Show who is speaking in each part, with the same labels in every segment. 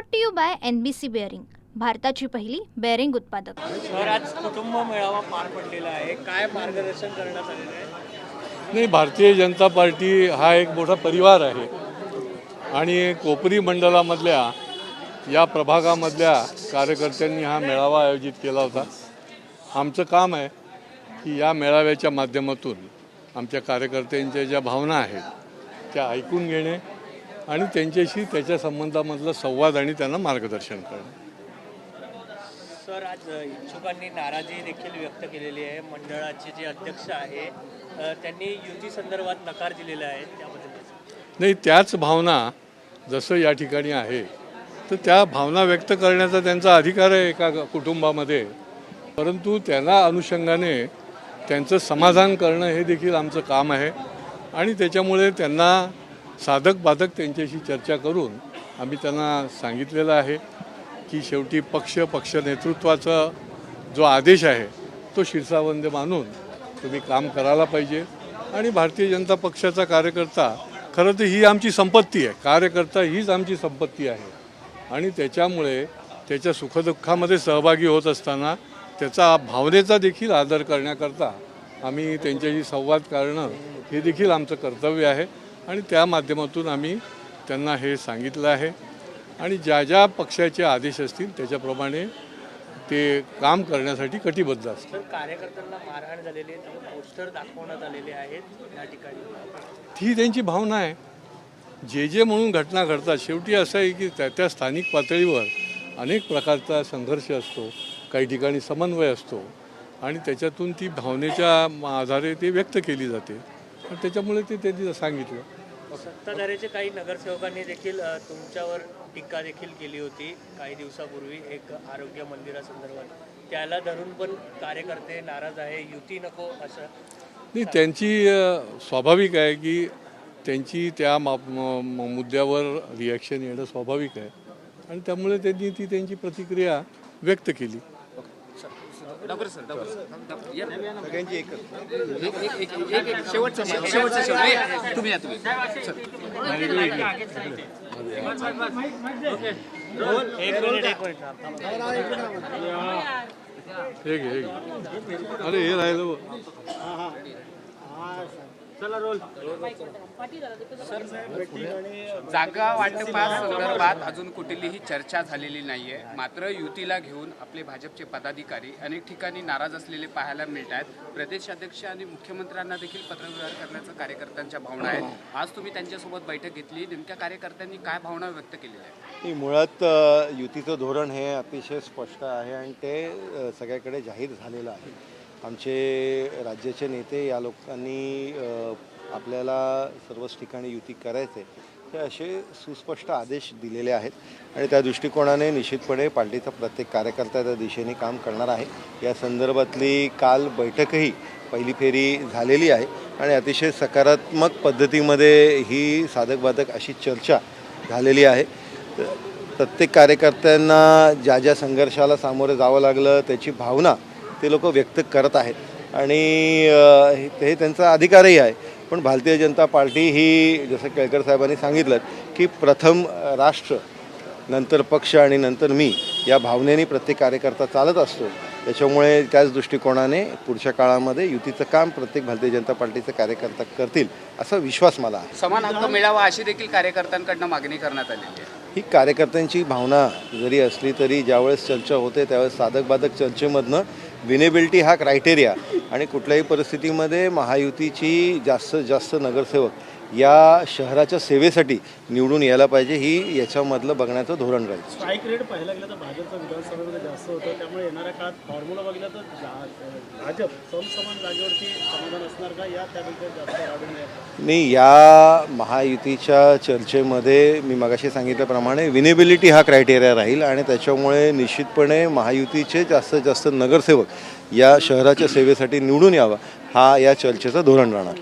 Speaker 1: Brought to you by N B C bearing भारताची पहिली bearing उत्पादक.
Speaker 2: सर आज कुटुंब मेळावा पार पडलेला आहे. काय मार्गदर्शन करण्यात आलेलं आहे?
Speaker 3: नाही भारतीय जनता पार्टी हा एक मोठा परिवार आहे. आणि कोपरी मंडलामधल्या या प्रभागामधल्या कार्यकर्त्यांनी हा मेळावा आयोजित केला होता. आमचं काम आहे की या मेळाव्याच्या माध्यमातून आमच्या कार्यकर्त्यांच्या ज्या भावना आहेत त्या ऐकून घेणे आणि त्यांच्याशी त्याच्या संबंधामधला संवाद आणि त्यांना मार्गदर्शन करणे.
Speaker 2: सर आज इच्छुकांनी नाराजी देखील व्यक्त केलेली आहे. मंडळाचे जे अध्यक्ष आहे त्यांनी युती संदर्भात नकार दिलेला आहे. त्याबद्दल
Speaker 3: नाही त्याच भावना जसं या ठिकाणी आहे तर त्या भावना व्यक्त करण्याचा त्यांचा अधिकार आहे एका कुटुंबामध्ये. परंतु त्यांना अनुषंगाने त्यांचं समाधान करणं हे देखील आमचं काम आहे. आणि त्याच्यामुळे त्यांना साधक बाधक त्यांच्याशी चर्चा करून आम्ही त्यांना सांगितलेलं आहे की शेवटी पक्ष पक्ष नेतृत्वाचा जो आदेश आहे तो शिरसावंद मानून तुम्ही काम करायला पाहिजे. आणि भारतीय जनता पक्षाचा कार्यकर्ता खरं तर ही आमची संपत्ती आहे. कार्यकर्ता हीच आमची संपत्ती आहे. आणि त्याच्यामुळे त्याच्या सुखदुःखामध्ये सहभागी होत असताना त्याचा भावनेचा देखील आदर करण्याकरता आम्ही त्यांच्याशी संवाद करणं हे देखील आमचं कर्तव्य आहे. आणि त्या माध्यमातून आम्ही त्यांना हे सांगितलं आहे. आणि ज्या ज्या पक्षाचे आदेश असतील त्याच्याप्रमाणे ते काम करण्यासाठी कटिबद्ध असतील.
Speaker 2: सर कार्यकर्त्यांना मारहाण झालेली पोस्टर दाखवण्यात आलेले आहेत या ठिकाणी.
Speaker 3: ही त्यांची भावना आहे. जे जे म्हणून घटना घडतात शेवटी असं आहे की त्या त्या स्थानिक पातळीवर अनेक प्रकारचा संघर्ष असतो काही ठिकाणी समन्वय असतो आणि त्याच्यातून ती भावनेच्या आधारे ते व्यक्त केली जाते. आणि त्याच्यामुळे ते त्यांनी सांगितलं.
Speaker 2: सत्ताधाऱ्याचे काही नगरसेवकांनी देखील तुमच्यावर टीका देखील केली होती काही दिवसापूर्वी एक आरोग्य मंदिरासंदर्भात. त्याला धरून पण कार्यकर्ते नाराज आहे युती नको असं.
Speaker 3: नाही त्यांची स्वाभाविक आहे की त्यांची त्या माप मुद्द्यावर रिॲक्शन येणं स्वाभाविक आहे. आणि त्यामुळे त्यांनी ती त्यांची प्रतिक्रिया व्यक्त केली.
Speaker 4: शेवटचं शेवटचं शेवट. ए, तुम्ही या तुम्ही
Speaker 2: एक मिनिट एक
Speaker 3: अरे हे राहिलं बघ.
Speaker 4: जागा वाटपासंदर्भात अजून कुठलीही चर्चा झालेली नाहीये. मात्र युतीला घेऊन आपले भाजपचे पदाधिकारी अनेक ठिकाणी नाराज असलेले पाहायला मिळत आहेत. प्रदेशाध्यक्ष आणि मुख्यमंत्र्यांना देखील पत्रव्यवहार करण्याचं कार्यकर्त्यांच्या भावना आहेत. आज तुम्ही त्यांच्यासोबत बैठक घेतली. नेमक्या कार्यकर्त्यांनी काय भावना व्यक्त केलेल्या आहेत?
Speaker 5: मुळात युतीचं धोरण हे अतिशय स्पष्ट आहे आणि ते सगळ्याकडे जाहीर झालेलं आहे. आमचे राज्याचे नेते या लोकांनी आपल्याला सर्वच ठिकाणी युती करायचे हे असे सुस्पष्ट आदेश दिलेले आहेत. आणि त्या दृष्टिकोनाने निश्चितपणे पार्टीचा प्रत्येक कार्यकर्ता त्या दिशेने काम करणार आहे. या संदर्भातली काल बैठकही पहिली फेरी झालेली आहे. आणि अतिशय सकारात्मक पद्धतीमध्ये ही साधक बाधक अशी चर्चा झालेली आहे. प्रत्येक कार्यकर्त्यांना ज्या ज्या संघर्षाला सामोरं जावं लागलं त्याची भावना ते लोक व्यक्त करत आहेत. आणि हे हे त्यांचा अधिकारही आहे. पण भारतीय जनता पार्टी ही जसं केळकर साहेबांनी सांगितलं की प्रथम राष्ट्र नंतर पक्ष आणि नंतर मी या भावनेने प्रत्येक कार्यकर्ता चालत असतो. त्याच्यामुळे त्याच दृष्टिकोनाने पुढच्या काळामध्ये युतीचं काम प्रत्येक भारतीय जनता पार्टीचे कार्यकर्ता करतील असा विश्वास मला आहे.
Speaker 4: समान हक्क मिळावा अशी देखील कार्यकर्त्यांकडनं मागणी करण्यात आलेली आहे.
Speaker 5: ही कार्यकर्त्यांची भावना जरी असली तरी ज्यावेळेस चर्चा होते त्यावेळेस साधक बाधक चर्चेमधनं विनेबिलिटी हा क्रायटेरिया. आणि कुठल्याही परिस्थितीमध्ये महायुतीची जास्तीत जास्त नगरसेवक या शहराच्या सेवेसाठी निवडून यायला पाहिजे ही याच्यामधलं बघण्याचं धोरण राहील.
Speaker 6: स्ट्राईक रेट पाहायला गेलं तर भाजपचं विधानसभेमध्ये जास्त होतं. त्यामुळे येणाऱ्या काळात फॉर्म्युला बघितला तर भाजप समसमान जागेवरती समाधान असणार का? या जास्त
Speaker 5: नाही. या महायुतीच्या चर्चेमध्ये मी मगाशी सांगितल्याप्रमाणे विनेबिलिटी हा क्रायटेरिया राहील आणि त्याच्यामुळे निश्चितपणे महायुतीचे जास्तीत जास्त नगरसेवक या शहराच्या सेवेसाठी निवडून यावा हा या चर्चेचं धोरण राहणार.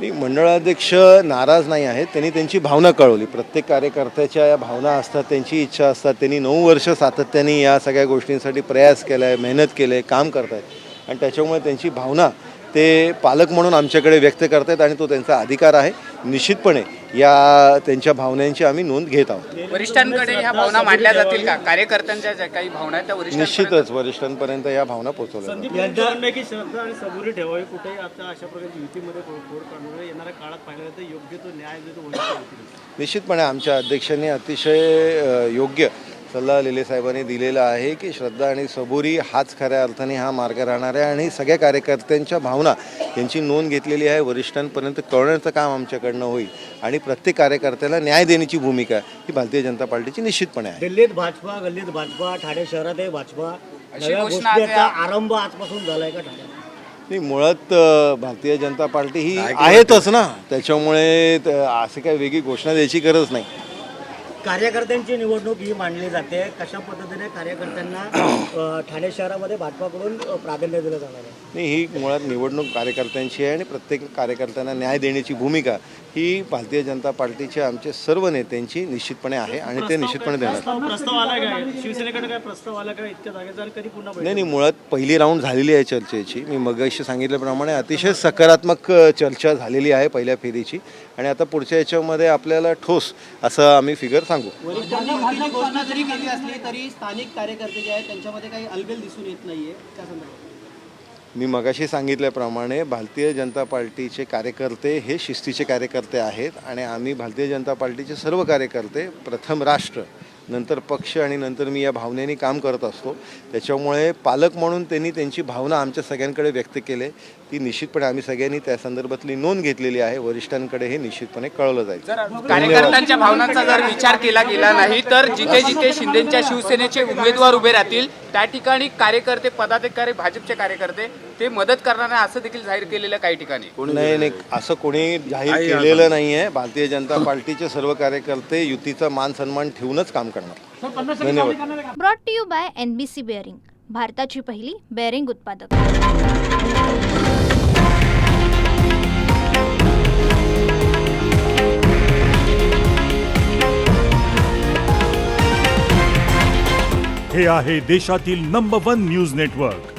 Speaker 6: मी
Speaker 5: नाही मंडळाध्यक्ष नाराज नाही आहेत. त्यांनी त्यांची भावना कळवली. प्रत्येक कार्यकर्त्याच्या या भावना असतात त्यांची इच्छा असतात. त्यांनी नऊ वर्ष सातत्याने या सगळ्या गोष्टींसाठी प्रयास केला आहे मेहनत केलं आहे काम करत आहेत आणि त्याच्यामुळे त्यांची भावना ते पालक म्हणून आमच्याकडे व्यक्त करतायत आणि तो त्यांचा अधिकार आहे. निश्चितपणे या त्यांच्या भावनांची आम्ही नोंद घेत आहोत.
Speaker 4: वरिष्ठांकडे ह्या भावना मांडल्या जातील का? कार्यकर्त्यांच्या ज्या काही भावना आहेत त्या वरिष्ठांपर्यंत?
Speaker 5: निश्चितच वरिष्ठांपर्यंत या भावना पोहोचवल्या जातील.
Speaker 6: संदीप यांचं म्हणणं आहे की श्रद्धा आणि सबुरी ठेवावी. कुठेही आता अशा प्रकारची युतीमध्ये फोड फोड काढण्यामुळे येणाऱ्या काळात पाहिलं तर योग्य तो न्याय जो तो वरिष्ठ होतील
Speaker 5: निश्चितपणे आमच्या अध्यक्षांनी अतिशय अ, योग्य सल्ला लेले साहेबांनी दिलेला आहे की श्रद्धा आणि सबुरी हाच खऱ्या अर्थाने हा मार्ग राहणार आहे आणि सगळ्या कार्यकर्त्यांच्या भावना यांची नोंद घेतलेली आहे. वरिष्ठांपर्यंत कळवण्याचं काम आमच्याकडनं होईल आणि प्रत्येक कार्यकर्त्याला न्याय देण्याची भूमिका ही भारतीय जनता पार्टीची निश्चितपणे आहे.
Speaker 6: दिल्लीत भाजपा गल्लीत भाजपा ठाणे शहरातही भाजपा.
Speaker 4: अशी
Speaker 6: नव्या
Speaker 4: घोषणा
Speaker 6: गोष्टीचा
Speaker 4: आता-
Speaker 6: आरंभ आजपासून झालाय का ठाण्यात
Speaker 5: नाही मुळात भारतीय जनता पार्टी ही आहेतच ना. त्याच्यामुळे अशी काही वेगळी घोषणा द्यायची गरज नाही.
Speaker 6: कार्यकर्त्यांची निवडणूक ही मांडली जाते. कशा पद्धतीने कार्यकर्त्यांना ठाणे शहरामध्ये भाजपाकडून प्राधान्य दिलं जाणार आहे?
Speaker 5: नाही ही मुळात निवडणूक कार्यकर्त्यांची आहे आणि प्रत्येक कार्यकर्त्यांना न्याय देण्याची भूमिका ही भारतीय जनता पार्टीच्या आमच्या सर्व नेत्यांची निश्चितपणे आहे आणि ते निश्चितपणे देणार
Speaker 6: प्रस्ताव प्रस्ताव आलाय काय शिवसेनेकडे काय प्रस्ताव आला का? इतक्या जागेचा आणि कधी पुन्हा बैठक?
Speaker 5: नाही नाही मुळात पहिली राऊंड झालेली आहे चर्चेची. मी मगाशी सांगितल्याप्रमाणे अतिशय सकारात्मक चर्चा झालेली आहे पहिल्या फेरीची. आणि आता पुढच्या याच्यामध्ये आपल्याला ठोस असं आम्ही फिगर सांगू.
Speaker 7: वरिष्ठांनी युतीची घोषणा जरी केली असली तरी स्थानिक कार्यकर्ते जे आहेत त्यांच्यामध्ये काही अलबेल दिसून येत नाहीये. त्या संदर्भात.
Speaker 5: मी मगाशी सांगितल्याप्रमाणे भारतीय जनता पार्टीचे कार्यकर्ते हे शिस्तीचे कार्यकर्ते आहेत आणि आम्ही भारतीय जनता पार्टीचे सर्व कार्यकर्ते प्रथम राष्ट्र नंतर पक्ष आणि नंतर मी या भावनेने काम करत असतो. त्याच्यामुळे पालक म्हणून त्यांनी त्यांची भावना आमच्या सगळ्यांकडे व्यक्त केली. ती निश्चितपणे आम्ही सगळ्यांनी त्या संदर्भातली नोंद घेतलेली आहे. वरिष्ठांकडे हे निश्चितपणे कळवलं जाईल.
Speaker 4: कार्यकर्त्यांच्या भावनांचा जर विचार केला गेला नाही तर जिथे जिथे शिंदेच्या शिवसेनेचे उमेदवार उभे राहतील त्या ठिकाणी कार्यकर्ते पदाधिकारी भाजपचे कार्यकर्ते ते मदत करणार आहे असं देखील जाहीर केलेलं आहे काही ठिकाणी.
Speaker 5: नाही नाही. असं कोणी जाहीर केलेलं नाही आहे भारतीय जनता पार्टीचे सर्व कार्यकर्ते युतीचा मान सन्मान ठेवूनच काम करणार. धन्यवाद.
Speaker 1: Brought to you by N B C bearing भारताची पहिली बेअरिंग उत्पादक.
Speaker 8: हे आहे देशातील नंबर वन न्यूज नेटवर्क